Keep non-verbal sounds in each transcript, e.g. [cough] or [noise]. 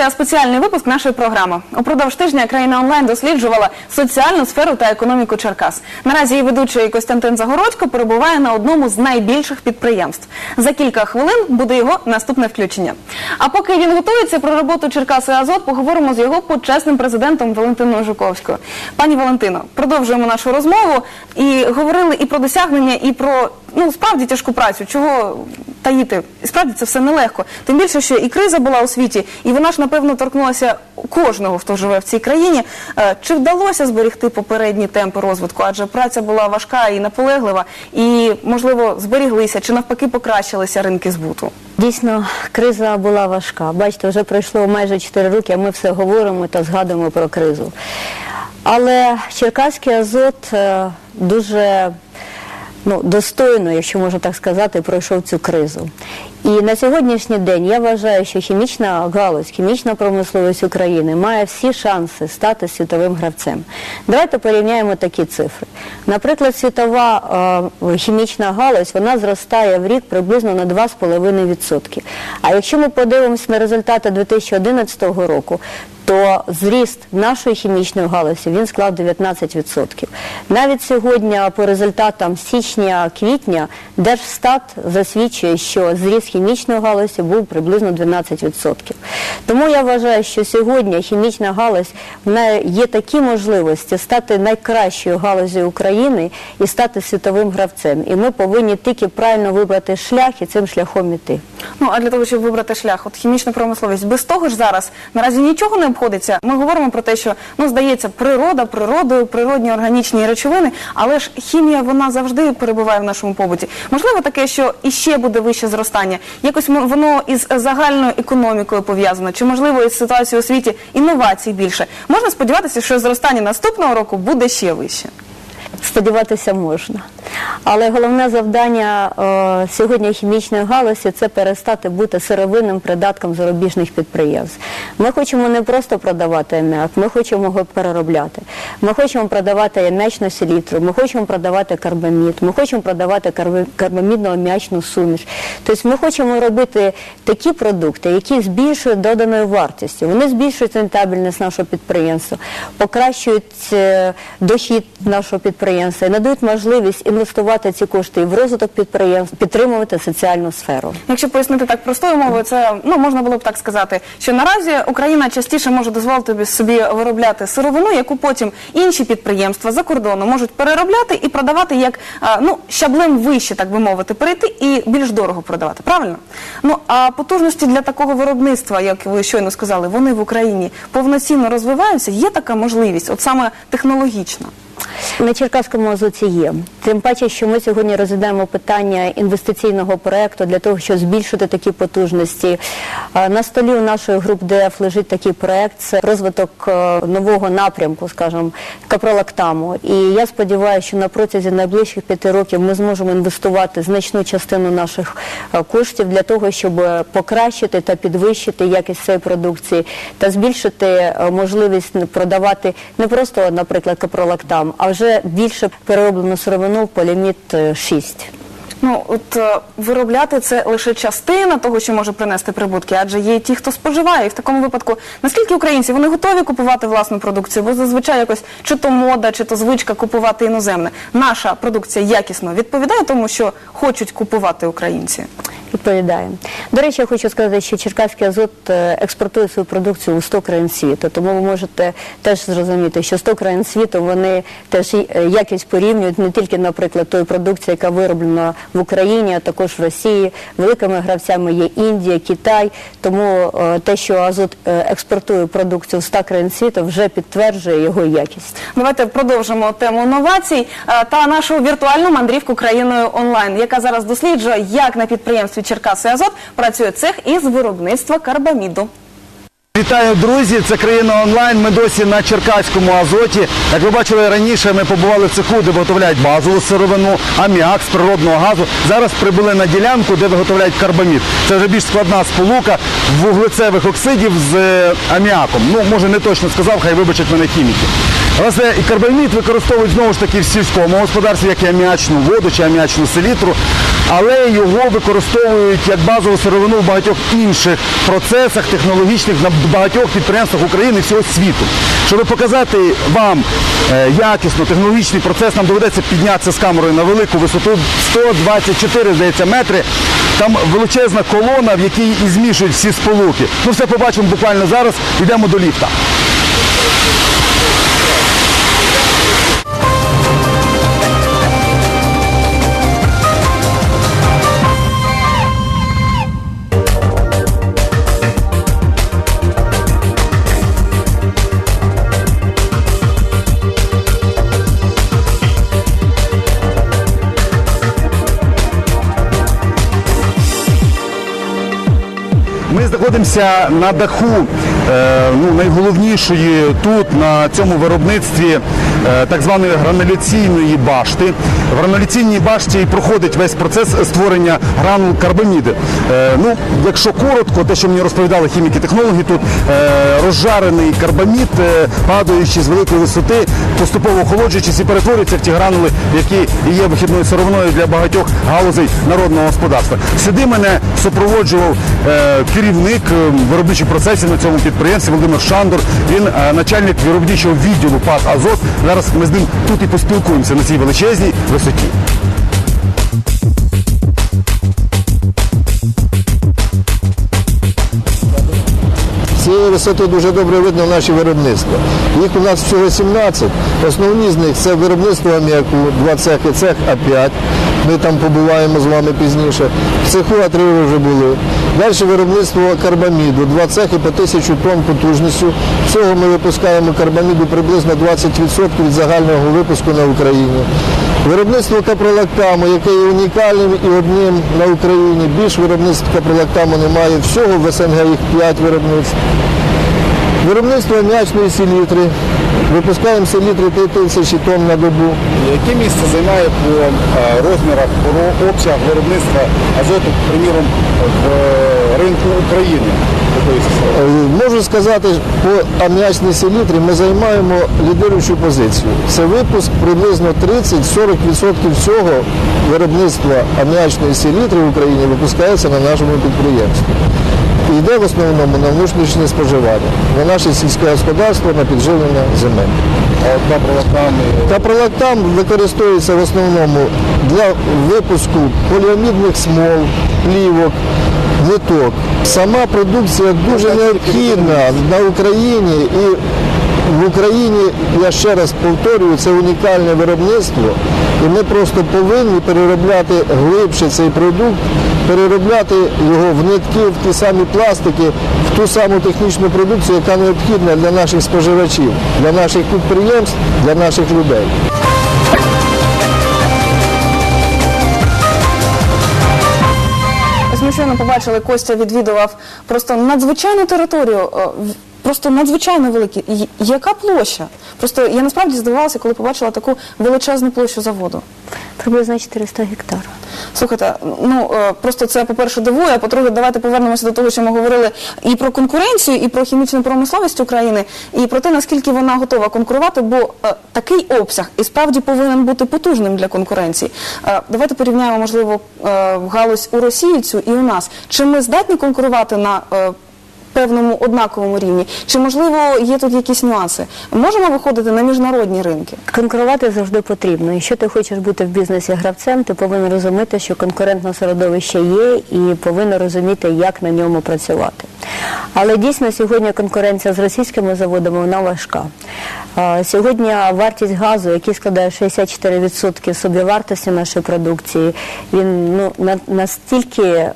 Це спеціальний випуск нашої програми. Упродовж тижня країна онлайн досліджувала соціальну сферу та економіку Черкас. Наразі її ведучий Костянтин Загородько перебуває на одному з найбільших підприємств. За кілька хвилин буде його наступне включення. А поки він готується про роботу Черкаси Азот, поговоримо з його почесним президентом Валентиною Жуковською. Пані Валентино, продовжуємо нашу розмову і говорили і про досягнення, і про ну справді тяжку працю. Чого таїти? І справді це все нелегко. Тим більше, що і криза була у світі, і вона ж напевно торкнулася кожного, хто живе в цій країні. Е, Чи вдалося зберегти попередні темпи розвитку? Адже праця була важка і наполеглива, і можливо зберіглися чи навпаки покращилися ринки збуту. Дійсно, криза була важка. Бачите, вже пройшло майже 4 роки, а ми все говоримо та згадуємо про кризу. Але Черкаський азот е, дуже ну, достойно, якщо можна так сказати, пройшов цю кризу. І на сьогоднішній день я вважаю, що хімічна галузь, хімічна промисловість України має всі шанси стати світовим гравцем. Давайте порівняємо такі цифри. Наприклад, світова е, хімічна галузь вона зростає в рік приблизно на 2,5%. А якщо ми подивимося на результати 2011 року, то зріст нашої хімічної галузі він склав 19%. Навіть сьогодні по результатам січня-квітня Держстат засвідчує, що зріст хімічної галузі був приблизно 12%. Тому я вважаю, що сьогодні хімічна галузь в є такі можливості стати найкращою галузю України і стати світовим гравцем. І ми повинні тільки правильно вибрати шлях і цим шляхом іти. Ну а для того, щоб вибрати шлях, от хімічна промисловість, без того ж зараз наразі нічого не обходиться. Ми говоримо про те, що ну здається, природа, природою, природні органічні речовини, але ж хімія вона завжди перебуває в нашому побуті. Можливо, таке, що іще буде вище зростання. Якось воно із загальною економікою пов'язано, чи можливо із ситуацією у світі інновацій більше. Можна сподіватися, що зростання наступного року буде ще вище. Сподіватися можна. Але головне завдання е, сьогодні хімічної галузі це перестати бути сировинним придатком зарубіжних підприємств. Ми хочемо не просто продавати аміак, ми хочемо його переробляти. Ми хочемо продавати аміачну селітру, ми хочемо продавати карбамід, ми хочемо продавати карбо- карбамідно-аміачну суміш. Тобто ми хочемо робити такі продукти, які збільшують доданою вартістю. Вони збільшують рентабельність нашого підприємства, покращують е, дохід нашого підприємства і надають можливість інвестувати ці кошти в розвиток підприємств, підтримувати соціальну сферу. Якщо пояснити так простою мовою, це ну можна було б так сказати, що наразі Україна частіше може дозволити собі виробляти сировину, яку потім інші підприємства за кордоном можуть переробляти і продавати як ну щаблем вище, так би мовити, перейти і більш дорого продавати. Правильно? Ну а потужності для такого виробництва, як ви щойно сказали, вони в Україні повноцінно розвиваються. Є така можливість, от саме технологічна. На Черкаському азоті є. Тим паче, що ми сьогодні розглядаємо питання інвестиційного проекту для того, щоб збільшити такі потужності. На столі у нашої груп ДФ лежить такий проект. Це розвиток е, нового напрямку, скажімо, капролактаму. І я сподіваюся, що на протязі найближчих п'яти років ми зможемо інвестувати значну частину наших е, коштів для того, щоб покращити та підвищити якість цієї продукції та збільшити е, можливість продавати не просто, наприклад, капролактам, а вже більше перероблену сировину поліміт 6. Ну от е, виробляти це лише частина того, що може принести прибутки, адже є й ті, хто споживає. І в такому випадку, наскільки українці вони готові купувати власну продукцію? Бо зазвичай якось чи то мода, чи то звичка купувати іноземне. Наша продукція якісно відповідає тому, що хочуть купувати українці. Відповідає. До речі, я хочу сказати, що Черкаський азот е, експортує свою продукцію у 100 країн світу. Тому ви можете теж зрозуміти, що 100 країн світу вони теж е, якість порівнюють не тільки, наприклад, тої продукції, яка вироблена в Україні, а також в Росії. Великими гравцями є Індія, Китай. Тому е, те, що азот експортує продукцію в 100 країн світу, вже підтверджує його якість. Давайте продовжимо тему інновацій е, та нашу віртуальну мандрівку країною онлайн, яка зараз досліджує, як на підприємстві Черкаси Азот працює цех із виробництва карбаміду. Вітаю, друзі! Це країна онлайн. Ми досі на Черкаському азоті. Як ви бачили раніше, ми побували в цеху, де виготовляють базову сировину, аміак з природного газу. Зараз прибули на ділянку, де виготовляють карбамід. Це вже більш складна сполука вуглецевих оксидів з е, аміаком. Ну, може не точно сказав, хай вибачать мене хіміки. Власне, і карбамід використовують знову ж таки в сільському господарстві, як і аміачну воду чи аміачну селітру, але його використовують як базову сировину в багатьох інших процесах технологічних на багатьох підприємствах України всього світу. Щоб показати вам е, якісно технологічний процес, нам доведеться піднятися з камерою на велику висоту 124, здається, метри. Там величезна колона, в якій і змішують всі сполуки. Ну все побачимо буквально зараз. Йдемо до ліфта. Знаходимося на даху е, ну, найголовнішої тут на цьому виробництві так званої грануляційної башти. В грануляційній башті і проходить весь процес створення гранул карбаміди. Е, ну, якщо коротко, те, що мені розповідали хіміки-технологи, тут е, розжарений карбамід, е, падаючи з великої висоти, поступово охолоджуючись і перетворюється в ті гранули, які є вихідною сировиною для багатьох галузей народного господарства. Сюди мене супроводжував е, керівник е, виробничих процесів на цьому підприємстві Володимир Шандор. Він е, начальник виробничого відділу ПАТ Азот. Зараз ми з ним тут і поспілкуємося на цій величезній висоті. Цієї висоти дуже добре видно наші виробництва. Їх у нас всього 17. Основні з них це виробництво аміаку, два цехи, цех А5. Ми там побуваємо з вами пізніше. В цеху А3 вже були. Далі виробництво карбаміду, два цехи по тисячу тонн потужністю. Всього ми випускаємо карбаміду приблизно 20% від загального випуску на Україні. Виробництво капролактаму, яке є унікальним і одним на Україні. Більш виробництв капролактаму немає. Всього в СНГ їх 5 виробництв. Виробництво м'ячної селітри. Випускаємо селітри 3 тисячі тонн на добу. Яке місце займає по розмірах, по обсягах виробництва азоту, приміром, в ринку України? Е, Можу сказати, по аміачній селітрі ми займаємо лідируючу позицію. Це випуск приблизно 30-40% всього виробництва аміачної селітри в Україні випускається на нашому підприємстві. І йде в основному на внутрішнє споживання, на наше сільське господарство, на підживлення земель. Капролактам використовується в основному для випуску поліамідних смол, плівок, ниток. Сама продукція дуже необхідна на Україні і в Україні, я ще раз повторюю, це унікальне виробництво, і ми просто повинні переробляти глибше цей продукт, переробляти його в нитки, в ті самі пластики, в ту саму технічну продукцію, яка необхідна для наших споживачів, для наших підприємств, для наших людей. Ось ми щойно побачили, Костя відвідував просто надзвичайну територію, е, просто надзвичайно великі. І Яка площа? Просто я насправді здивувалася, коли побачила таку величезну площу заводу. Приблизно 400 гектарів. Слухайте, ну е, просто це по-перше дивує, а по-друге, давайте повернемося до того, що ми говорили і про конкуренцію, і про хімічну промисловість України, і про те, наскільки вона готова конкурувати, бо е, такий обсяг і справді повинен бути потужним для конкуренції. Е, давайте порівняємо, можливо, галузь у Росії цю і у нас. Чи ми здатні конкурувати на певному однаковому рівні? Чи можливо є тут якісь нюанси? Можемо виходити на міжнародні ринки? Конкурувати завжди потрібно. Якщо ти хочеш бути в бізнесі гравцем, ти повинен розуміти, що конкурентне середовище є, і повинен розуміти, як на ньому працювати. Але дійсно сьогодні конкуренція з російськими заводами вона важка. Сьогодні вартість газу, який складає 64% собівартості нашої продукції, він ну настільки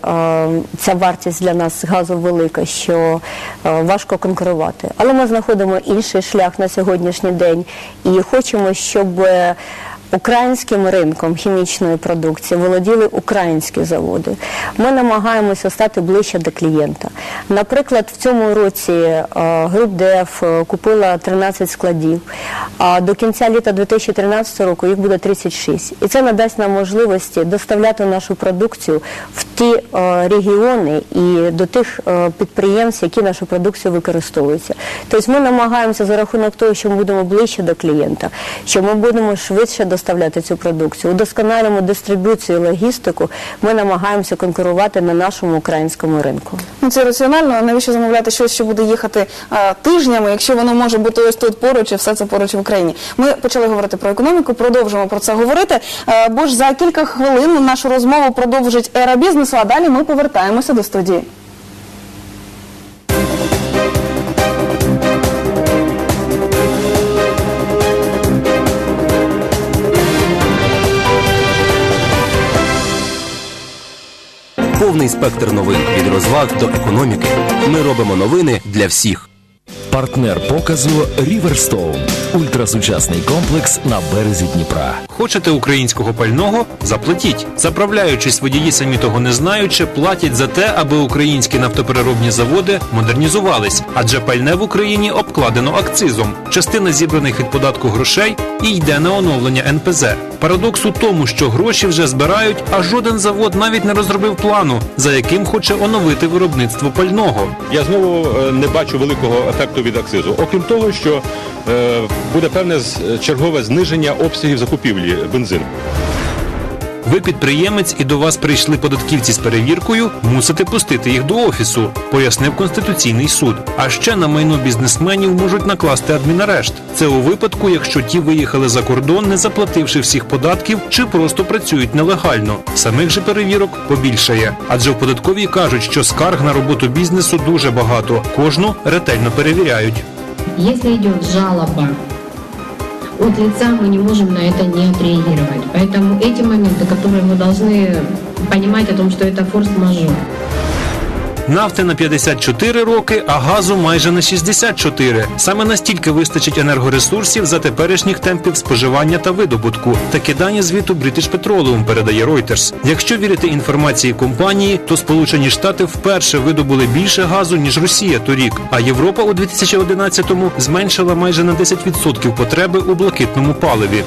ця вартість для нас газу велика, що а, важко конкурувати. Але ми знаходимо інший шлях на сьогоднішній день і хочемо, щоб е, Українським ринком хімічної продукції володіли українські заводи. Ми намагаємося стати ближче до клієнта. Наприклад, в цьому році е, груп ДФ е, купила 13 складів, а до кінця літа 2013 року їх буде 36. І це надасть нам можливості доставляти нашу продукцію в ті е, регіони і до тих підприємств, які нашу продукцію використовуються. Тобто ми намагаємося за рахунок того, що ми будемо ближче до клієнта, що ми будемо швидше доставляти цю продукцію, удосконалюємо дистриб'юцію, логістику. Ми намагаємося конкурувати на нашому українському ринку. Ну це раціонально. Навіщо замовляти щось, що буде їхати а, тижнями, якщо воно може бути ось тут поруч і все це поруч в Україні? Ми почали говорити про економіку, продовжимо про це говорити. Е, бо ж за кілька хвилин нашу розмову продовжить ера бізнесу. А далі ми повертаємося до студії. Повний спектр новин від розваг до економіки. Ми робимо новини для всіх. Партнер показу Ріверстоун ультрасучасний комплекс на березі Дніпра. Хочете українського пального? Заплатіть. Заправляючись, водії самі того не знаючи, платять за те, аби українські нафтопереробні заводи модернізувались, адже пальне в Україні обкладено акцизом. Частина зібраних від податку грошей і йде на оновлення НПЗ. Парадокс у тому, що гроші вже збирають, а жоден завод навіть не розробив плану, за яким хоче оновити виробництво пального. Я знову е, не бачу великого ефекту від акцизу. Окрім того, що е, буде певне чергове зниження обсягів закупівлі бензину. Ви підприємець і до вас прийшли податківці з перевіркою, мусите пустити їх до офісу, пояснив Конституційний суд. А ще на майно бізнесменів можуть накласти адмінарешт. Це у випадку, якщо ті виїхали за кордон, не заплативши всіх податків, чи просто працюють нелегально. Самих же перевірок побільшає. Адже в податковій кажуть, що скарг на роботу бізнесу дуже багато. Кожну ретельно перевіряють. Если идет жалоба от лица, мы не можем на это не отреагировать. Поэтому эти моменты, которые мы должны понимать о том, что это форс-мажор. Нафти на 54 роки, а газу майже на 64. Саме настільки вистачить енергоресурсів за теперішніх темпів споживання та видобутку. Такі дані звіту British Petroleum передає Reuters. Якщо вірити інформації компанії, то Сполучені Штати вперше видобули більше газу ніж Росія торік. А Європа у 2011-му зменшила майже на 10% потреби у блакитному паливі.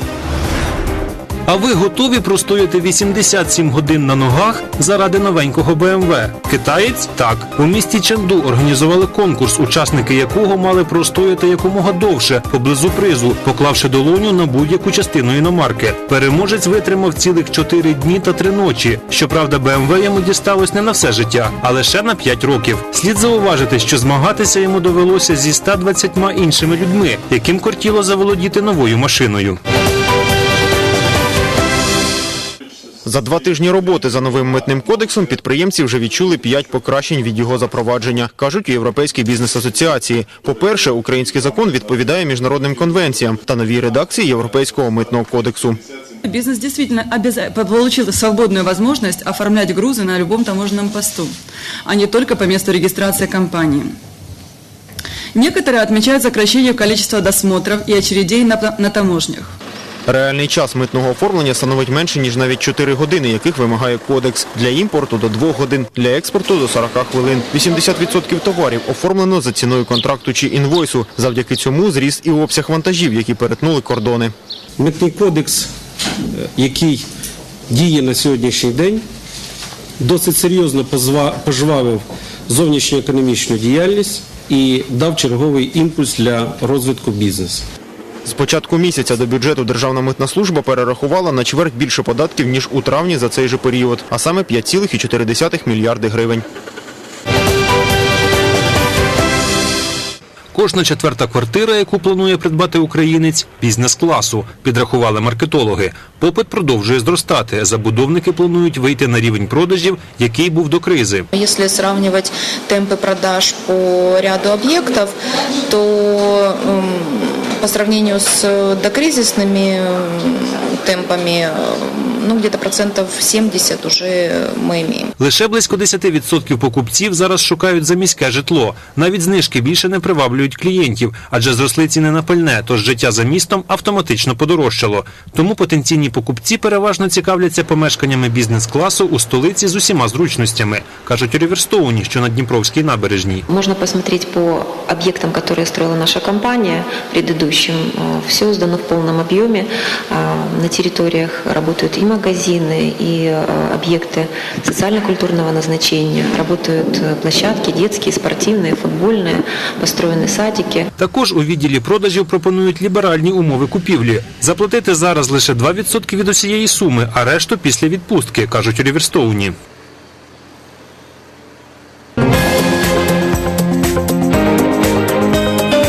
А ви готові простояти 87 годин на ногах заради новенького БМВ? Китаєць? Так. У місті Ченду організували конкурс, учасники якого мали простояти якомога довше поблизу призу, поклавши долоню на будь-яку частину іномарки. Переможець витримав цілих 4 дні та 3 ночі. Щоправда, БМВ йому дісталось не на все життя, а лише на 5 років. Слід зауважити, що змагатися йому довелося зі 120 іншими людьми, яким кортіло заволодіти новою машиною. За два тижні роботи за новим митним кодексом підприємці вже відчули п'ять покращень від його запровадження, кажуть у Європейській бізнес-асоціації. По-перше, український закон відповідає міжнародним конвенціям та новій редакції Європейського митного кодексу. Бизнес действительно по- получил свободную возможность оформлять грузы на любом таможенном посту, а не только по месту регистрации компании. Некоторые отмечают сокращение количества досмотров и очередей на, на таможнях. Реальний час митного оформлення становить менше, ніж навіть 4 години, яких вимагає кодекс. Для імпорту до 2 годин, для експорту до 40 хвилин. 80% товарів оформлено за ціною контракту чи інвойсу. Завдяки цьому зріс і обсяг вантажів, які перетнули кордони. Митний кодекс, е, який діє на сьогоднішній день, досить серйозно пожвавив зовнішньоекономічну діяльність і дав черговий імпульс для розвитку бізнесу. З початку місяця до бюджету Державна митна служба перерахувала на чверть більше податків, ніж у травні за цей же період, а саме 5,4 мільярди гривень. Кожна четверта квартира, яку планує придбати українець, бізнес-класу, підрахували маркетологи. Попит продовжує зростати. Забудовники планують вийти на рівень продажів, який був до кризи. Если сравнивать темпы продаж по ряду объектов, то м, по сравнению с докризисными темпами, м, ну где-то процентов 70 уже мы имеем. Лише близько 10% покупців зараз шукають заміське житло. Навіть знижки більше не приваблюють клієнтів, адже зросли ціни на пальне, тож життя за містом автоматично подорожчало. Тому потенційні покупці переважно цікавляться помешканнями бізнес-класу у столиці з усіма зручностями, кажуть у Ріверстоуні, що на Дніпровській набережній. Можно посмотреть по объектам, которые строила наша компания предыдущим. Все сдано в полном объеме. А, На территориях работают и магазины и э, объекты социально-культурного назначения. Работают э, площадки детские, спортивные, футбольные, построены садики. Також у відділі продажів пропонують ліберальні умови купівлі. Заплатити зараз лише 2% від усієї суми, а решту після відпустки, кажуть у Ріверстоуні.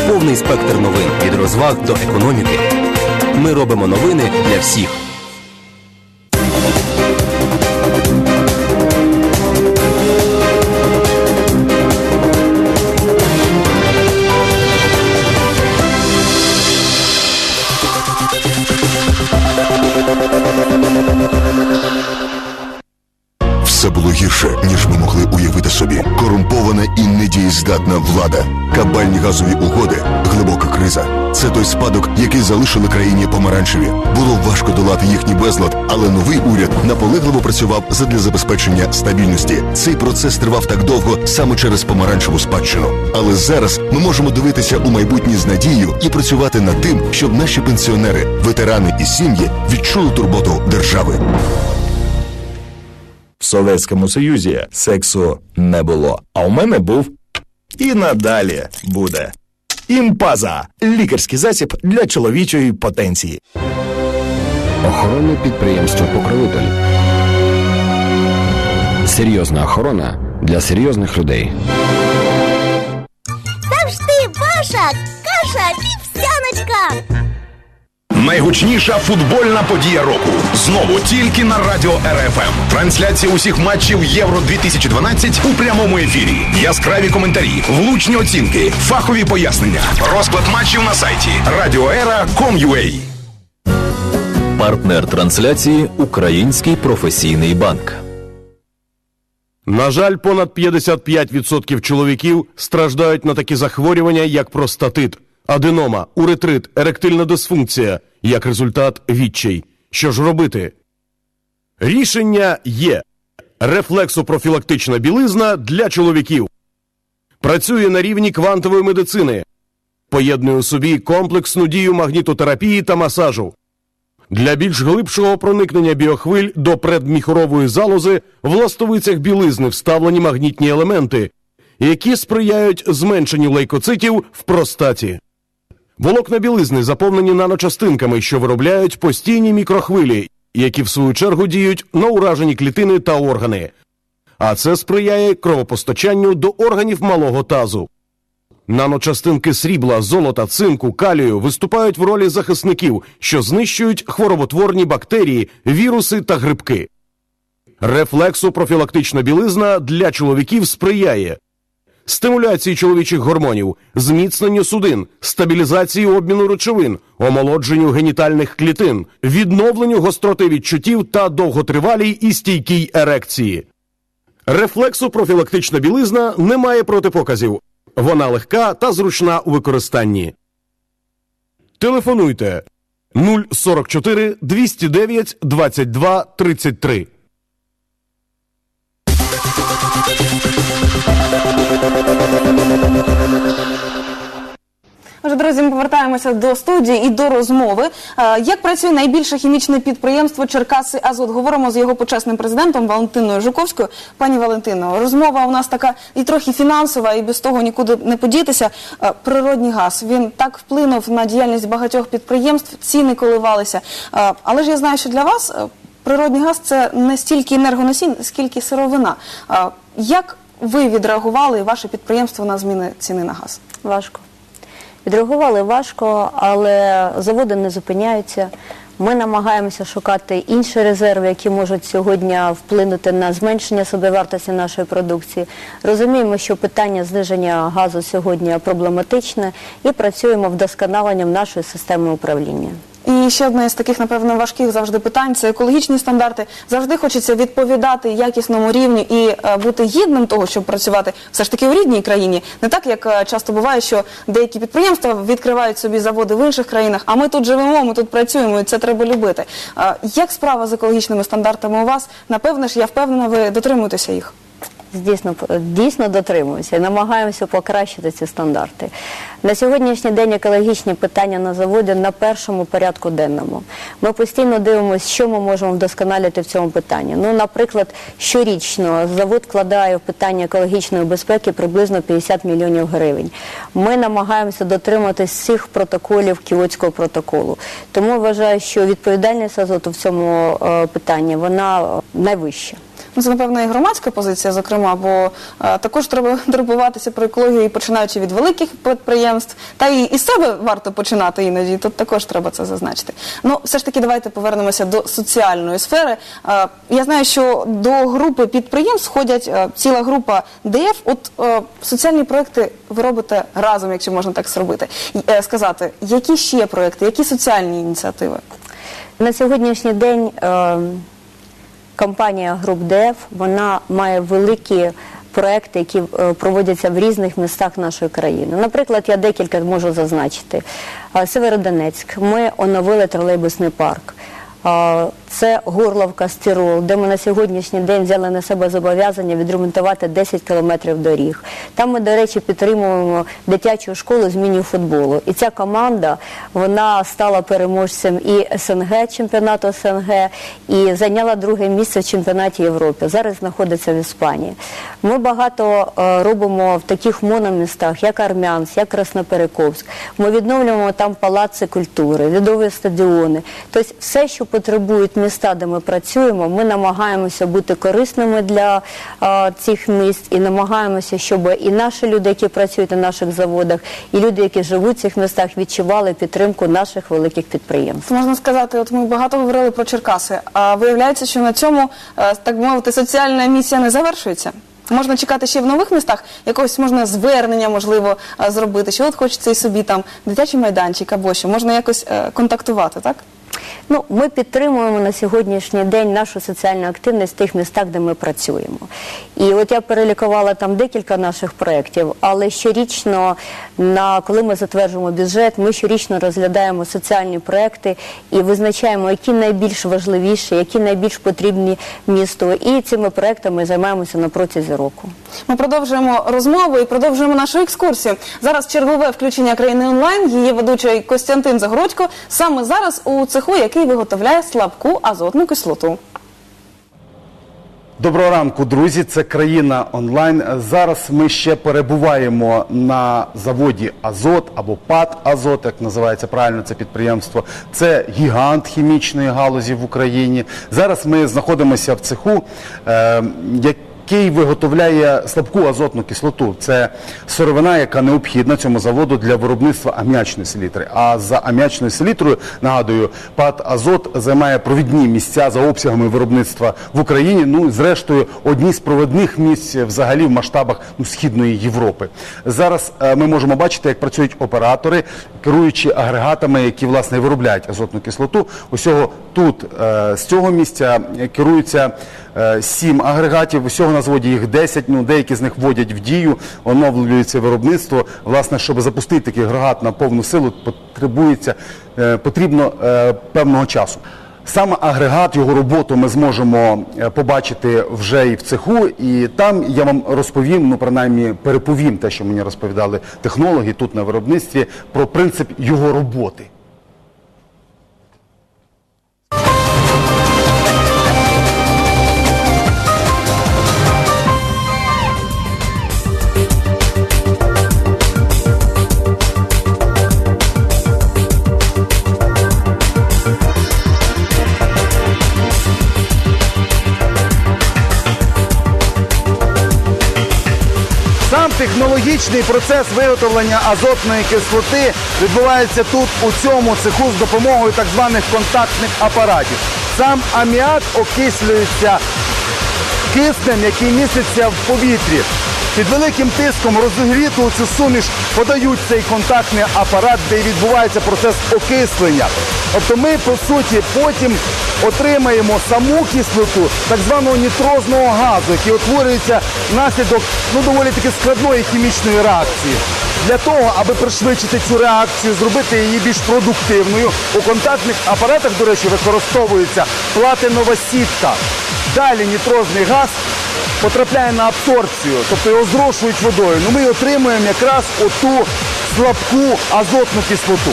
Повний спектр новин від розваг до економіки. Ми робимо новини для всіх. Корумпована і недієздатна влада, кабальні газові угоди, глибока криза. Це той спадок, який залишили країні помаранчеві. Було важко долати їхній безлад, але новий уряд наполегливо працював задля забезпечення стабільності. Цей процес тривав так довго саме через помаранчеву спадщину. Але зараз ми можемо дивитися у майбутнє з надією і працювати над тим, щоб наші пенсіонери, ветерани і сім'ї відчули турботу держави. В Совєтському Союзі сексу не було. А у мене був. І надалі буде. Імпаза лікарський засіб для чоловічої потенції. Охоронне підприємство Покровитель. Серйозна охорона для серйозних людей. Завжди ваша каша вівсяночка. Найгучніша футбольна подія року. Знову тільки на радіо РФМ. Трансляція усіх матчів Євро 2012 у прямому ефірі. Яскраві коментарі, влучні оцінки, фахові пояснення. Розклад матчів на сайті radioera.com.ua Партнер трансляції Український професійний банк. На жаль, понад 55% чоловіків страждають на такі захворювання, як простатит, аденома, уретрит, еректильна дисфункція, як результат відчай. Що ж робити? Рішення є. Рефлексопрофілактична білизна для чоловіків. Працює на рівні квантової медицини. Поєднує у собі комплексну дію магнітотерапії та масажу. Для більш глибшого проникнення біохвиль до предміхорової залози в ластовицях білизни вставлені магнітні елементи, які сприяють зменшенню лейкоцитів в простаті. Волокна білизни заповнені наночастинками, що виробляють постійні мікрохвилі, які в свою чергу діють на уражені клітини та органи. А це сприяє кровопостачанню до органів малого тазу. Наночастинки срібла, золота, цинку, калію виступають в ролі захисників, що знищують хвороботворні бактерії, віруси та грибки. Рефлексопрофілактична білизна для чоловіків сприяє стимуляції чоловічих гормонів, зміцненню судин, стабілізації обміну речовин, омолодженню генітальних клітин, відновленню гостроти відчуттів та довготривалій і стійкій ерекції. Рефлексопрофілактична білизна не має протипоказів. Вона легка та зручна у використанні. Телефонуйте 044 209 22 33. Друзі, ми повертаємося до студії і до розмови. Е, Як працює найбільше хімічне підприємство Черкаси Азот? Говоримо з його почесним президентом Валентиною Жуковською. Пані Валентино, розмова у нас така і трохи фінансова, і без того нікуди не подітися. Е, Природній газ він так вплинув на діяльність багатьох підприємств, ціни коливалися. Е, Але ж я знаю, що для вас природній газ це не стільки енергоносій, скільки сировина. Як ви відреагували ваше підприємство на зміни ціни на газ? Важко. Відреагували важко, але заводи не зупиняються. Ми намагаємося шукати інші резерви, які можуть сьогодні вплинути на зменшення собівартості нашої продукції. Розуміємо, що питання зниження газу сьогодні проблематичне і працюємо вдосконаленням нашої системи управління. І ще одне з таких, напевно, важких завжди питань це екологічні стандарти. Завжди хочеться відповідати якісному рівню і е, бути гідним того, щоб працювати все ж таки у рідній країні. Не так, як е, часто буває, що деякі підприємства відкривають собі заводи в інших країнах, а ми тут живемо, ми тут працюємо, і це треба любити. Е, Як справа з екологічними стандартами у вас? Напевне ж, я впевнена, ви дотримуєтеся їх. Дійсно, дійсно дотримуємося і намагаємося покращити ці стандарти. На сьогоднішній день екологічні питання на заводі на першому порядку денному. Ми постійно дивимося, що ми можемо вдосконалити в цьому питанні. Ну, наприклад, щорічно завод вкладає в питання екологічної безпеки приблизно 50 мільйонів гривень. Ми намагаємося дотриматись всіх протоколів Кіотського протоколу. Тому вважаю, що відповідальність азоту в цьому е, питанні вона найвища. Ну, це, напевно, і громадська позиція, зокрема, бо е, також треба [laughs] турбуватися про екологію, починаючи від великих підприємств, та і із себе варто починати іноді. Тут також треба це зазначити. Ну, все ж таки, давайте повернемося до соціальної сфери. Е, я знаю, що до групи підприємств входять е, ціла група ДФ. От соціальні проекти ви робите разом, якщо можна так зробити. Сказати, які ще проекти, які соціальні ініціативи? На сьогоднішній день компанія Груп ДФ вона має великі проекти, які е, проводяться в різних містах нашої країни. Наприклад, я декілька можу зазначити. Е, Северодонецьк. Ми оновили тролейбусний парк. Це Горловка, Стирол, де ми на сьогоднішній день взяли на себе зобов'язання відремонтувати 10 кілометрів доріг. Там ми, до речі, підтримуємо дитячу школу з міні-футболу. І ця команда вона стала переможцем і СНГ, чемпіонату СНГ, і зайняла друге місце в чемпіонаті Європи. Зараз знаходиться в Іспанії. Ми багато е, робимо в таких мономістах, як Армянськ, як Красноперековськ. Ми відновлюємо там палаци культури, відові стадіони. Тобто все, що потребують міста, де ми працюємо, ми намагаємося бути корисними для цих міст і намагаємося, щоб і наші люди, які працюють на наших заводах, і люди, які живуть в цих містах, відчували підтримку наших великих підприємств. Можна сказати, от ми багато говорили про Черкаси, а виявляється, що на цьому, е, так мовити, соціальна місія не завершується. Можна чекати ще в нових містах, якогось можна звернення, можливо, е, зробити, що от хочеться і собі там дитячий майданчик або що, можна якось е, контактувати, так? Ну, ми підтримуємо на сьогоднішній день нашу соціальну активність в тих містах, де ми працюємо. І от я перелікувала там декілька наших проєктів, але щорічно, на, коли ми затверджуємо бюджет, ми щорічно розглядаємо соціальні проєкти і визначаємо, які найбільш важливіші, які найбільш потрібні місту. І цими проєктами займаємося на протязі року. Ми продовжуємо розмову і продовжуємо нашу екскурсію. Зараз чергове включення країни онлайн. Її ведучий Костянтин Загородько саме зараз у цеху, який виготовляє слабку азотну кислоту. Доброго ранку, друзі. Це країна онлайн. Зараз ми ще перебуваємо на заводі Азот або ПАД Азот, як називається правильно це підприємство. Це гігант хімічної галузі в Україні. Зараз ми знаходимося в цеху, е, виготовляє слабку азотну кислоту. Це сировина, яка необхідна цьому заводу для виробництва аміачної селітри. А за аміачною селітрою, нагадую, ПАД Азот займає провідні місця за обсягами виробництва в Україні. Ну зрештою одні з провідних місць взагалі в масштабах ну, східної Європи. Зараз е, ми можемо бачити, як працюють оператори, керуючи агрегатами, які власне виробляють азотну кислоту. Усього тут е, з цього місця керуються е, сім агрегатів. Усього на заводі їх 10, ну деякі з них вводять в дію, оновлюється виробництво. Власне, щоб запустити такий агрегат на повну силу, потребується е, потрібно е, певного часу. Саме агрегат, його роботу ми зможемо е, побачити вже і в цеху, і там я вам розповім, ну принаймні переповім те, що мені розповідали технологи тут на виробництві, про принцип його роботи. Технологічний процес виготовлення азотної кислоти відбувається тут, у цьому цеху, з допомогою так званих контактних апаратів. Сам аміак окислюється киснем, який міститься в повітрі. Під великим тиском розігріту цю суміш подають цей контактний апарат, де відбувається процес окислення. Тобто ми, по суті, потім отримаємо саму кислоту так званого нітрозного газу, який утворюється внаслідок ну, доволі таки складної хімічної реакції. Для того, аби пришвидшити цю реакцію, зробити її більш продуктивною, у контактних апаратах, до речі, використовується платинова сітка. Далі нітрозний газ потрапляє на абсорбцію, тобто його зрошують водою. Ну ми отримуємо якраз оту слабку азотну кислоту.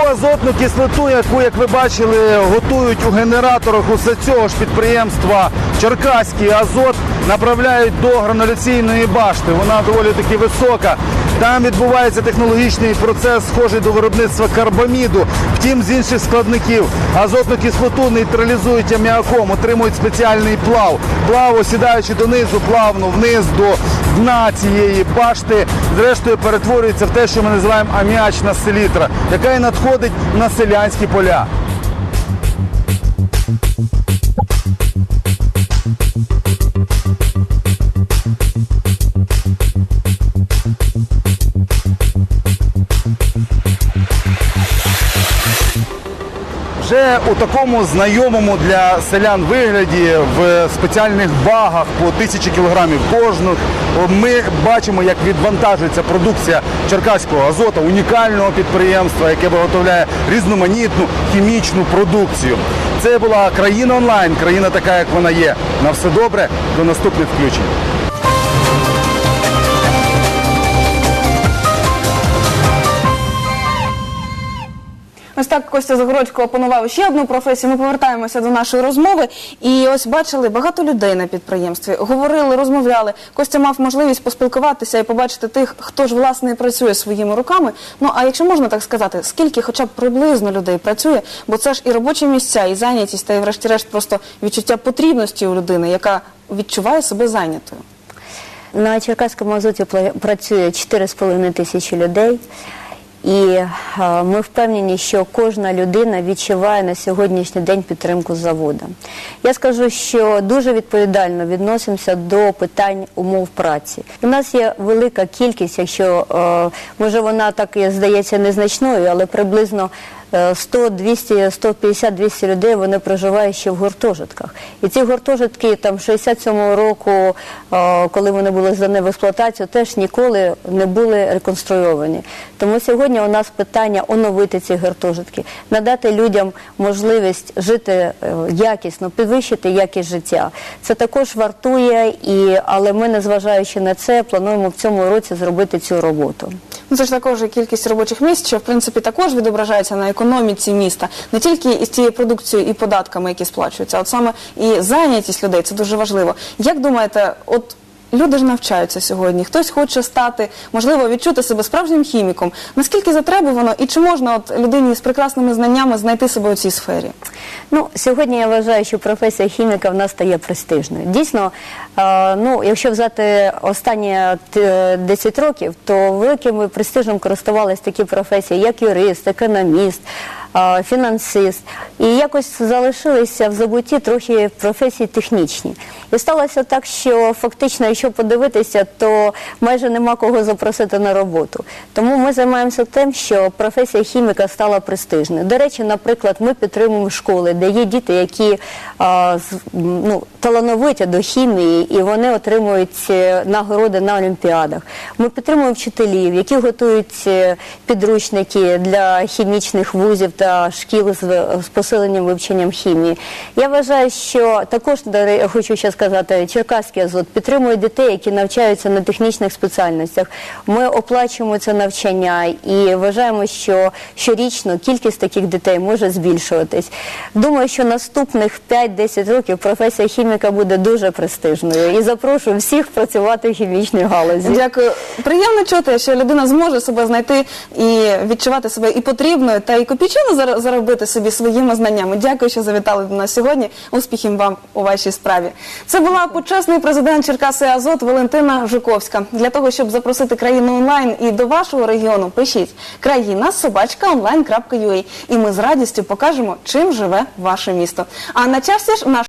Азотну кислоту, яку, як ви бачили, готують у генераторах усе цього ж підприємства Черкаський азот, направляють до грануляційної башти. Вона доволі таки висока. Там відбувається технологічний процес, схожий до виробництва карбаміду. Втім, з інших складників азотну кислоту нейтралізують аміаком, отримують спеціальний плав. Плав, осідаючи донизу, плавно вниз до дна цієї башти, зрештою перетворюється в те, що ми називаємо аміачна селітра, яка і надходить на селянські поля. Вже у такому знайомому для селян вигляді в спеціальних багах по тисячі кілограмів кожного ми бачимо, як відвантажується продукція черкаського азота, унікального підприємства, яке виготовляє різноманітну хімічну продукцію. Це була країна онлайн, країна така, як вона є. На все добре, до наступних включень. Костя Загородько опанував ще одну професію. Ми повертаємося до нашої розмови. І ось бачили багато людей на підприємстві. Говорили, розмовляли. Костя мав можливість поспілкуватися і побачити тих, хто ж власне працює своїми руками. Ну а якщо можна так сказати, скільки хоча б приблизно людей працює, бо це ж і робочі місця, і зайнятість, та і врешті-решт просто відчуття потрібності у людини, яка відчуває себе зайнятою. На Черкаському азоті працює 4,5 тисячі людей. І е, ми впевнені, що кожна людина відчуває на сьогоднішній день підтримку заводу. Я скажу, що дуже відповідально відносимося до питань умов праці. У нас є велика кількість, якщо е, може вона так здається незначною, але приблизно е, 100, 200, 150, 200 людей вони проживають ще в гуртожитках. І ці гуртожитки там 67-го року, коли вони були здані в експлуатацію, теж ніколи не були реконструйовані. Тому сьогодні у нас питання оновити ці гуртожитки, надати людям можливість жити е, якісно, підвищити якість життя. Це також вартує, але ми, незважаючи на це, плануємо в цьому році зробити цю роботу. Ну, це ж також кількість робочих місць, що в принципі також відображається на економіці міста, не тільки із тією продукцією і податками, які сплачуються, а от саме і зайнятість людей. Це дуже важливо. Як думаєте, от люди ж навчаються сьогодні? Хтось хоче стати, можливо, відчути себе справжнім хіміком. Наскільки затребувано і чи можна от людині з прекрасними знаннями знайти себе у цій сфері? Ну, сьогодні я вважаю, що професія хіміка в нас стає престижною. Дійсно, е, ну, якщо взяти останні е, 10 років, то великим престижем користувалися такі професії, як юрист, економіст, е, фінансист. І якось залишилися в забутті трохи професії технічні. І сталося так, що фактично, якщо подивитися, то майже нема кого запросити на роботу. Тому ми займаємося тим, що професія хіміка стала престижною. До речі, наприклад, ми підтримуємо школи, де є діти, які а, з- ну, талановиті до хімії, і вони отримують е, нагороди на олімпіадах. Ми підтримуємо вчителів, які готують е, підручники для хімічних вузів та шкіл з, посиленням вивченням хімії. Я вважаю, що також хочу ще сказати, Черкаський азот підтримує дітей, які навчаються на технічних спеціальностях. Ми оплачуємо це навчання і вважаємо, що щорічно кількість таких дітей може збільшуватись. Думаю, що наступних 5-10 років професія хіміка буде дуже престижною і запрошую всіх працювати в хімічній галузі. Дякую. Приємно чути, що людина зможе себе знайти і відчувати себе і потрібною, та і копійчину зар- заробити собі своїми знаннями. Дякую, що завітали до нас сьогодні. Успіхів вам у вашій справі. Це була почесний президент Черкаси Азот Валентина Жуковська. Для того, щоб запросити країну онлайн і до вашого регіону, пишіть країна собачка онлайн.ua і ми з радістю покажемо, чим живе ваше місто. А на часі ж наш